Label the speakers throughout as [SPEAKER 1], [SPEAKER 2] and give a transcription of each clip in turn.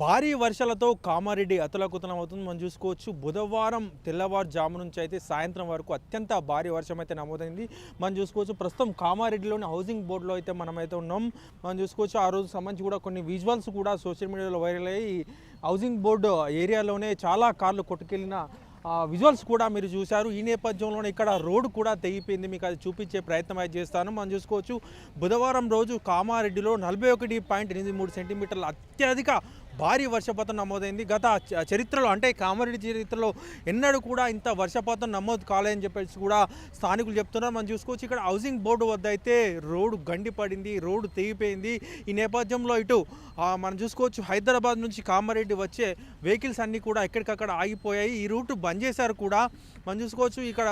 [SPEAKER 1] భారీ వర్షాలతో కామారెడ్డి అతలకుతలం అవుతుంది మనం చూసుకోవచ్చు బుధవారం తెల్లవారుజాము నుంచి అయితే సాయంత్రం వరకు అత్యంత భారీ వర్షం అయితే నమోదైంది. మనం చూసుకోవచ్చు ప్రస్తుతం కామారెడ్డిలోని హౌసింగ్ బోర్డులో అయితే మనమైతే ఉన్నాం. మనం చూసుకోవచ్చు ఆ రోజు సంబంధించి కూడా కొన్ని విజువల్స్ కూడా సోషల్ మీడియాలో వైరల్ అయ్యి హౌసింగ్ బోర్డు ఏరియాలోనే చాలా కార్లు కొట్టుకెళ్ళిన విజువల్స్ కూడా మీరు చూశారు. ఈ నేపథ్యంలోనే ఇక్కడ రోడ్డు కూడా తెగిపోయింది. మీకు అది చూపించే ప్రయత్నం అయితే చేస్తాను. మనం చూసుకోవచ్చు బుధవారం రోజు కామారెడ్డిలో నలభై ఒకటి పాయింట్ ఎనిమిది మూడు సెంటీమీటర్ల అత్యధిక భారీ వర్షపాతం నమోదైంది. గత చరిత్రలో అంటే కామారెడ్డి చరిత్రలో ఎన్నడూ కూడా ఇంత వర్షపాతం నమోదు కాలేదని చెప్పేసి కూడా స్థానికులు చెప్తున్నారు. మనం చూసుకోవచ్చు ఇక్కడ హౌసింగ్ బోర్డు వద్ద అయితే రోడ్డు గండి పడింది రోడ్డు తెగిపోయింది. ఈ నేపథ్యంలో ఇటు మనం చూసుకోవచ్చు హైదరాబాద్ నుంచి కామారెడ్డి వచ్చే వెహికల్స్ అన్నీ కూడా ఎక్కడికక్కడ ఆగిపోయాయి. ఈ రూట్ బంద్ చేశారు కూడా. మనం చూసుకోవచ్చు ఇక్కడ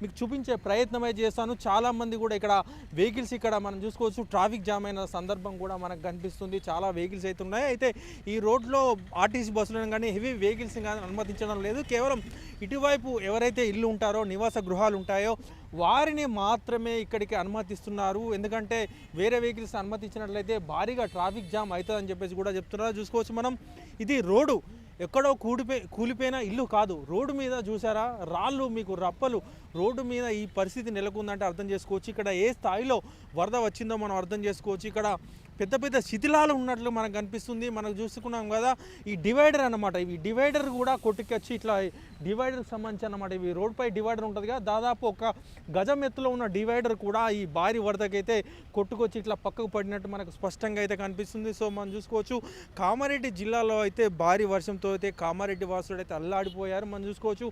[SPEAKER 1] మీకు చూపించే ప్రయత్నమే చేస్తాను. చాలామంది కూడా ఇక్కడ వెహికల్స్ ఇక్కడ మనం చూసుకోవచ్చు. ట్రాఫిక్ జామ్ అయిన సందర్భం కూడా మనకు కనిపిస్తుంది. చాలా వెహికల్స్ అయితే ఉన్నాయి. అయితే ఈ ఈ రోడ్లో ఆర్టీసీ బస్సులను కానీ హెవీ వెహికల్స్ని కానీ అనుమతించడం లేదు. కేవలం ఇటువైపు ఎవరైతే ఇల్లు ఉంటారో నివాస గృహాలు ఉంటాయో వారిని మాత్రమే ఇక్కడికి అనుమతిస్తున్నారు. ఎందుకంటే వేరే వెహికల్స్ అనుమతించినట్లయితే భారీగా ట్రాఫిక్ జామ్ అవుతుందని చెప్పేసి కూడా చెప్తున్నారు. చూసుకోవచ్చు మనం. ఇది రోడ్డు. ఎక్కడో కూడిపోయి కూలిపోయిన ఇల్లు కాదు. రోడ్డు మీద చూసారా? రాళ్ళు మీకు రప్పలు. రోడ్డు మీద ఈ పరిస్థితి నెలకొందంటే అర్థం చేసుకోవచ్చు. ఇక్కడ ఏ స్థాయిలో వరద వచ్చిందో మనం అర్థం చేసుకోవచ్చు. ఇక్కడ పెద్ద పెద్ద శిథిలాలు ఉన్నట్లు మనకు కనిపిస్తుంది. మనకు చూసుకున్నాం కదా ఈ డివైడర్ అన్నమాట. ఇవి డివైడర్ కూడా కొట్టుకొచ్చి ఇట్లా డివైడర్కి సంబంధించి అనమాట ఇవి రోడ్పై డివైడర్ ఉంటుంది కదా దాదాపు ఒక గజం ఎత్తులో ఉన్న డివైడర్ కూడా ఈ భారీ వరదకైతే కొట్టుకొచ్చి ఇట్లా పక్కకు పడినట్టు మనకు స్పష్టంగా అయితే కనిపిస్తుంది. సో మనం చూసుకోవచ్చు కామారెడ్డి జిల్లాలో అయితే భారీ వర్షంతో అయితే కామారెడ్డి వాసులు అయితే అల్లాడిపోయారు. మనం చూసుకోవచ్చు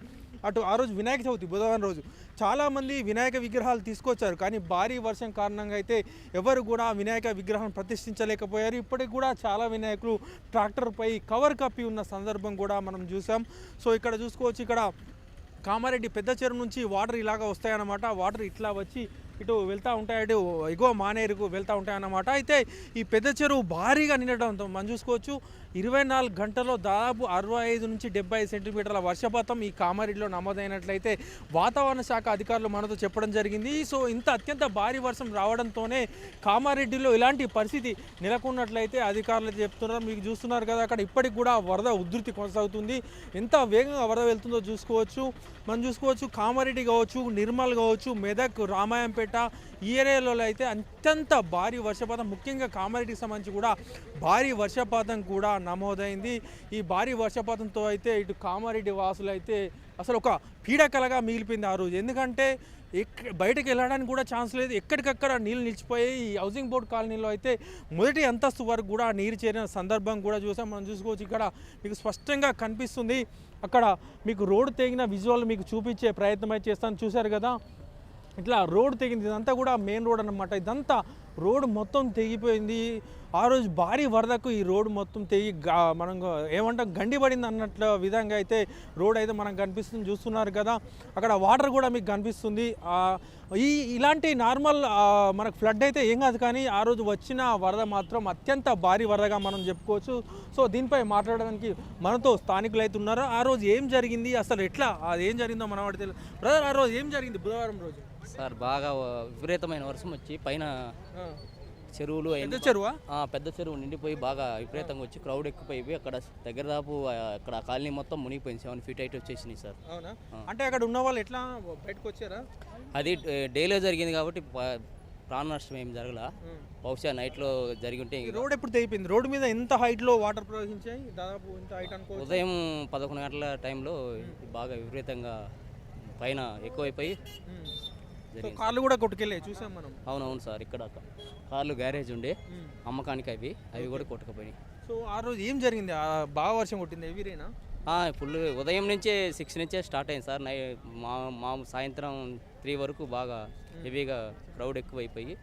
[SPEAKER 1] అటు ఆ రోజు వినాయక చవితి బుధవారం రోజు. చాలామంది వినాయక విగ్రహాలు తీసుకొచ్చారు కానీ భారీ వర్షం కారణంగా అయితే ఎవరు కూడా వినాయక విగ్రహం ప్రతిష్ఠించలేకపోయారు. ఇప్పటికి కూడా చాలా వినాయకులు ట్రాక్టర్పై కవర్ కప్పి ఉన్న సందర్భం కూడా మనం చూసాం. సో ఇక్కడ చూసుకోవచ్చు ఇక్కడ కామారెడ్డి పెద్ద చెరువు నుంచి వాటర్ ఇలాగా వస్తాయన్నమాట. వాటర్ ఇట్లా వచ్చి ఇటు వెళ్తూ ఉంటాయి అటు ఎగువ మానేరుకు వెళ్తూ ఉంటాయన్నమాట అయితే ఈ పెద్ద చెరువు భారీగా నిండడంతో మనం చూసుకోవచ్చు ఇరవై నాలుగు గంటల్లో దాదాపు అరవై ఐదు నుంచి డెబ్బై సెంటీమీటర్ల వర్షపాతం ఈ కామారెడ్డిలో నమోదైనట్లయితే వాతావరణ శాఖ అధికారులు మనతో చెప్పడం జరిగింది. సో ఇంత అత్యంత భారీ వర్షం రావడంతోనే కామారెడ్డిలో ఇలాంటి పరిస్థితి నెలకొన్నట్లయితే అధికారులు చెప్తున్నారు. మీకు చూస్తున్నారు కదా అక్కడ ఇప్పటికి కూడా వరద ఉధృతి కొనసాగుతుంది. ఎంత వేగంగా వరద వెళ్తుందో చూసుకోవచ్చు. మనం చూసుకోవచ్చు కామారెడ్డి కావచ్చు నిర్మల్ కావచ్చు మెదక్ రామాయంపేట ఈ ఏరియాలో అయితే అత్యంత భారీ వర్షపాతం ముఖ్యంగా కామారెడ్డికి సంబంధించి కూడా భారీ వర్షపాతం కూడా నమోదైంది. ఈ భారీ వర్షపాతంతో అయితే ఇటు కామారెడ్డి వాసులు అయితే అసలు ఒక పీడకలగా మిగిలిపోయింది ఆ రోజు. ఎందుకంటే ఎక్క బయటకు వెళ్ళడానికి కూడా ఛాన్స్ లేదు. ఎక్కడికక్కడ నీళ్ళు నిలిచిపోయి ఈ హౌసింగ్ బోర్డ్ కాలనీలో అయితే మొదటి అంతస్తు వరకు కూడా నీరు చేరిన సందర్భం కూడా చూసాం. మనం చూసుకోవచ్చు ఇక్కడ మీకు స్పష్టంగా కనిపిస్తుంది. అక్కడ మీకు రోడ్డు తెగిన విజువల్ మీకు చూపించే ప్రయత్నం అయితే చేస్తాను. చూశారు కదా? ఇట్లా రోడ్ తెగింది. ఇదంతా కూడా మెయిన్ రోడ్ అనమాట ఇదంతా రోడ్ మొత్తం తెగిపోయింది. ఆ రోజు భారీ వరదకు ఈ రోడ్ మొత్తం తెగి మనం ఏమంటాం గండి పడింది అన్నట్లు విధంగా అయితే రోడ్ అయితే మనకు కనిపిస్తుంది. చూస్తున్నారు కదా. అక్కడ వాటర్ కూడా మీకు కనిపిస్తుంది. ఈ ఇలాంటి నార్మల్ మనకు ఫ్లడ్ అయితే ఏం కాదు కానీ ఆ రోజు వచ్చిన వరద మాత్రం అత్యంత భారీ వరదగా మనం చెప్పుకోవచ్చు. సో దీనిపై మాట్లాడడానికి మనతో స్థానికులు అయితే ఉన్నారు. ఆ రోజు ఏం జరిగింది? అసలు ఎట్లా అది ఏం జరిగిందో మనం వాడికి బ్రదర్ ఆ రోజు ఏం జరిగింది బుధవారం రోజు?
[SPEAKER 2] సార్ బాగా విపరీతమైన వర్షం వచ్చి పైన చెరువులు
[SPEAKER 1] పెద్ద చెరువా?
[SPEAKER 2] పెద్ద చెరువు నిండిపోయి బాగా విపరీతంగా వచ్చి క్రౌడ్ ఎక్కువైపోయి అక్కడ దగ్గర దాపు అక్కడ కాలనీ మొత్తం మునిగిపోయింది సెవెన్ ఫీట్ హైట్ వచ్చేసినాయి సార్.
[SPEAKER 1] అంటే అక్కడ ఉన్న వాళ్ళు ఎట్లా బయటకు వచ్చారా?
[SPEAKER 2] అది డైలీ జరిగింది కాబట్టి ప్రాణ నష్టం ఏం జరగల. బహుశా నైట్లో జరిగి ఉంటే
[SPEAKER 1] రోడ్ ఎప్పుడు తెగిపోయింది? రోడ్ మీద ఎంత హైట్లో వాటర్ ప్రవహించాయి? దాదాపు ఎంత హైట్ అనుకోవచ్చు.
[SPEAKER 2] ఉదయం పదకొండు గంటల టైంలో బాగా విపరీతంగా పైన ఎక్కువైపోయి
[SPEAKER 1] కార్లు కూడా కొట్టుకెళ్ళాయి చూసాం మనం.
[SPEAKER 2] అవునవును సార్ ఇక్కడ కార్లు గ్యారేజ్ ఉండే అమ్మకానికి అవి అవి కూడా కొట్టుకుపోయినాయి.
[SPEAKER 1] సో ఆ రోజు ఏం జరిగింది? బాగా వర్షం కొట్టింది ఎవిరేనా
[SPEAKER 2] ఫుల్ ఉదయం నుంచే సిక్స్ నుంచే స్టార్ట్ అయింది సార్. నై మా మా సాయంత్రం త్రీ వరకు బాగా హెవీగా క్రౌడ్ ఎక్కువైపోయి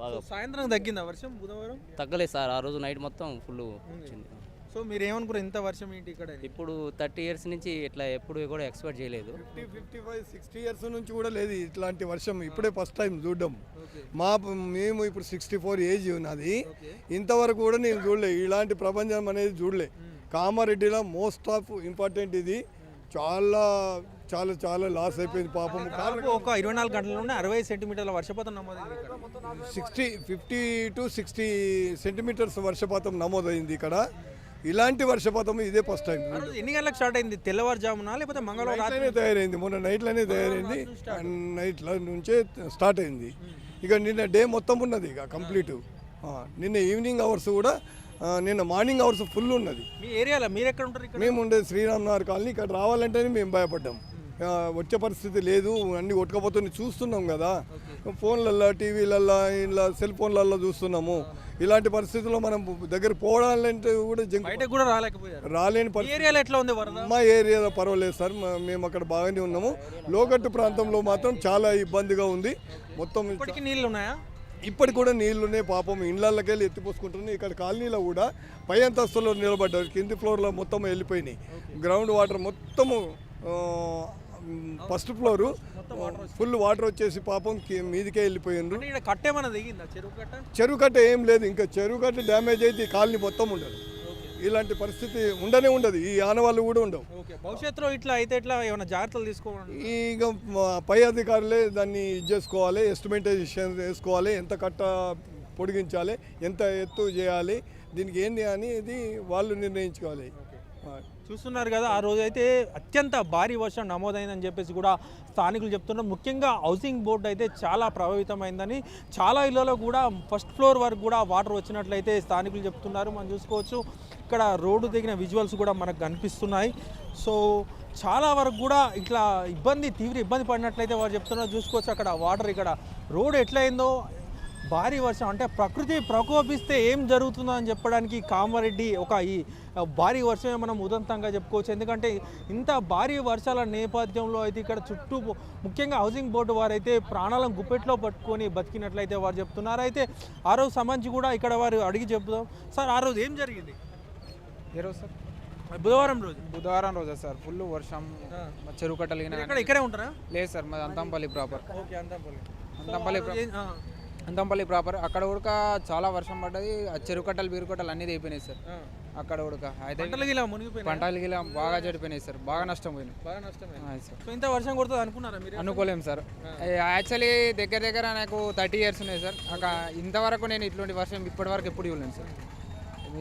[SPEAKER 2] బాగా
[SPEAKER 1] సాయంత్రం తగ్గిందా వర్షం బుధవారం?
[SPEAKER 2] తగ్గలేదు సార్. ఆ రోజు నైట్ మొత్తం ఫుల్ వచ్చింది.
[SPEAKER 1] సో మీరు ఏమనుకున్నారు ఇంత వర్షం ఏంటి ఇక్కడ? అని?
[SPEAKER 2] ఇప్పుడు థర్టీ ఇయర్స్ నుంచి ఇట్లా ఎప్పుడు కూడా ఎక్స్పెక్ట్ చేయలేదు.
[SPEAKER 3] Fifty fifty five sixty years నుంచి కూడా లేదు ఇట్లాంటి వర్షం. ఇప్పుడే ఫస్ట్ టైం చూడడం.
[SPEAKER 1] ఓకే.
[SPEAKER 3] మా మేము ఇప్పుడు సిక్స్టీ ఫోర్ ఏజ్ నాది
[SPEAKER 1] ఓకే.
[SPEAKER 3] ఇంతవరకు కూడా నేను చూడలే. ఇలాంటి ప్రపంచం అనేది చూడలే. కామారెడ్డిలో మోస్ట్ ఆఫ్ ఇంపార్టెంట్ ఇది. చాలా చాలా చాలా లాస్ అయిపోయింది పాపం.
[SPEAKER 1] దాదాపు ఒక ఇరవై నాలుగు గంటల్లోనే అరవై సెంటీమీటర్ల వర్షపాతం నమోదైంది ఇక్కడ.
[SPEAKER 3] Sixty fifty two sixty centimetres వర్షపాతం నమోదైంది ఇక్కడ. ఇలాంటి వర్షపాతం ఇదే ఫస్ట్ టైం
[SPEAKER 1] ఎన్ని గంటలకు స్టార్ట్ అయింది? తెల్లవారుజామున లేకపోతే మంగళవారం రాత్రి
[SPEAKER 3] తయారైంది. మొన్న నైట్లోనే తయారైంది. నైట్ల నుంచే స్టార్ట్? అయింది. ఇక నిన్న డే మొత్తం ఉన్నది ఇక కంప్లీట్ నిన్న ఈవినింగ్ అవర్స్ కూడా నిన్న మార్నింగ్ అవర్స్ ఫుల్ ఉన్నది.
[SPEAKER 1] మీ ఏరియాలో మీరు ఎక్కడ ఉంటారు
[SPEAKER 3] మేము ఉండేది శ్రీరామ్ నగర్ కాలనీ ఇక్కడ రావాలంటేనే మేము భయపడ్డాం. వచ్చే పరిస్థితి లేదు అన్ని కొట్టుకపోతుంది చూస్తున్నాం కదా. ఫోన్లల్లో టీవీలల్లో ఇలా సెల్ ఫోన్లల్లో చూస్తున్నాము. ఇలాంటి పరిస్థితుల్లో మనం దగ్గర పోవాలంటే కూడా
[SPEAKER 1] కూడా
[SPEAKER 3] రాలేని పరిస్థితి మా ఏరియాలో పర్వాలేదు సార్ మేము అక్కడ బాగానే ఉన్నాము. లోకట్టు ప్రాంతంలో మాత్రం చాలా ఇబ్బందిగా ఉంది. మొత్తం
[SPEAKER 1] నీళ్ళు ఉన్నాయా?
[SPEAKER 3] ఇప్పటికి కూడా నీళ్ళున్నాయి పాపం ఇళ్ళకి వెళ్ళి ఎత్తిపోసుకుంటున్నాయి. ఇక్కడ కాలనీలో కూడా పై అంతస్తులో నిలబడ్డారు. కింది ఫ్లోర్లో మొత్తం వెళ్ళిపోయినాయి. గ్రౌండ్ వాటర్ మొత్తము ఫస్ట్ ఫ్లోరు ఫుల్ వాటర్ వచ్చేసి పాపం మీదికే వెళ్ళిపోయిండ్రు.
[SPEAKER 1] చెరువు కట్ట?
[SPEAKER 3] ఏం లేదు ఇంకా చెరువు కట్ట డ్యామేజ్ అయితే కాలనీ మొత్తం ఉండదు. ఇలాంటి పరిస్థితి ఉండనే ఉండదు ఈ ఆనవాళ్ళు కూడా ఉండవు.
[SPEAKER 1] భవిష్యత్తులో ఇట్లా అయితే ఇట్లా ఏమైనా జాగ్రత్తలు తీసుకోవాలి
[SPEAKER 3] ఇక పై అధికారులే దాన్ని ఇది చేసుకోవాలి ఎస్టిమేటేషన్ వేసుకోవాలి ఎంత కట్ట పొడిగించాలి ఎంత ఎత్తు చేయాలి దీనికి ఏంది అని ఇది వాళ్ళు నిర్ణయించుకోవాలి.
[SPEAKER 1] చూస్తున్నారు కదా ఆ రోజు అయితే అత్యంత భారీ వర్షం నమోదైందని చెప్పేసి కూడా స్థానికులు చెప్తున్నారు. ముఖ్యంగా హౌసింగ్ బోర్డు అయితే చాలా ప్రభావితమైందని చాలా ఇళ్ళలో కూడా ఫస్ట్ ఫ్లోర్ వరకు కూడా వాటర్ వచ్చినట్లయితే స్థానికులు చెప్తున్నారు. మనం చూసుకోవచ్చు ఇక్కడ రోడ్డు దిగిన విజువల్స్ కూడా మనకు కనిపిస్తున్నాయి. సో చాలా వరకు కూడా ఇట్లా ఇబ్బంది తీవ్ర ఇబ్బంది పడినట్లయితే వారు చెప్తున్నారు. చూసుకోవచ్చు అక్కడ వాటర్ ఇక్కడ రోడ్ ఎట్లయిందో భారీ వర్షం. అంటే ప్రకృతి ప్రకోపిస్తే ఏం జరుగుతుందో అని చెప్పడానికి కామారెడ్డి ఒక ఈ భారీ వర్షమే మనం ఉదంతంగా చెప్పుకోవచ్చు. ఎందుకంటే ఇంత భారీ వర్షాల నేపథ్యంలో అయితే ఇక్కడ చుట్టూ ముఖ్యంగా హౌసింగ్ బోర్డు వారు అయితే ప్రాణాలను గుప్పెట్లో పట్టుకొని బతికినట్లయితే వారు చెప్తున్నారు. అయితే ఆ రోజు సంబంధించి కూడా ఇక్కడ వారు అడిగి చెప్తాం సార్ ఆ రోజు ఏం జరిగింది?
[SPEAKER 4] ఏ రోజు సార్?
[SPEAKER 1] బుధవారం రోజు.
[SPEAKER 4] బుధవారం రోజా సార్? ఫుల్ వర్షం చెరువు కట్టలిగిన
[SPEAKER 1] ఇక్కడే ఉంటారా?
[SPEAKER 4] లేదు సార్ మాది Anthampalli proper.
[SPEAKER 1] Okay Anthampalli.
[SPEAKER 4] Anthampalli Anthampalli proper. అక్కడ ఉడక చాలా వర్షం పడ్డది. ఆ చెరువు కట్టలు బీరు కట్టలు అన్నీ అయిపోయినాయి సార్. అక్కడ ఉడక. అయితే పంటలు గిలా బాగా చెడిపోయినాయి సార్. బాగా నష్టం పోయినాయి.
[SPEAKER 1] బాగా ఇంత వర్షం కొడుతుంది అనుకున్నారా మీరు?
[SPEAKER 4] అనుకోలేము సార్. యాక్చువల్లీ దగ్గర దగ్గర నాకు థర్టీ ఇయర్స్ ఉన్నాయి సార్. అక్క ఇంతవరకు నేను ఇటువంటి వర్షం ఇప్పటి వరకు ఎప్పుడు ఇవ్వలేను సార్.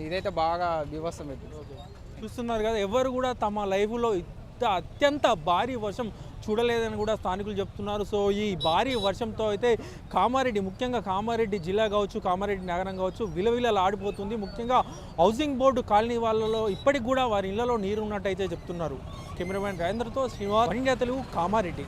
[SPEAKER 4] ఇదైతే బాగా బీభత్సం పెట్టింది.
[SPEAKER 1] చూస్తున్నారు కదా ఎవరు కూడా తమ లైఫ్లో ఇంత అత్యంత భారీ వర్షం చూడలేదని కూడా స్థానికులు చెప్తున్నారు. సో ఈ భారీ వర్షంతో అయితే కామారెడ్డి ముఖ్యంగా కామారెడ్డి జిల్లా కావచ్చు కామారెడ్డి నగరం కావచ్చు విలవిలలు ఆడిపోతుంది ముఖ్యంగా హౌసింగ్ బోర్డు కాలనీ వాళ్ళలో ఇప్పటికి కూడా వారి ఇళ్ళలో నీరు ఉన్నట్టయితే చెప్తున్నారు. కెమెరామ్యాన్ రాజేంద్రతో శ్రీనివాస్ తెలుగు కామారెడ్డి.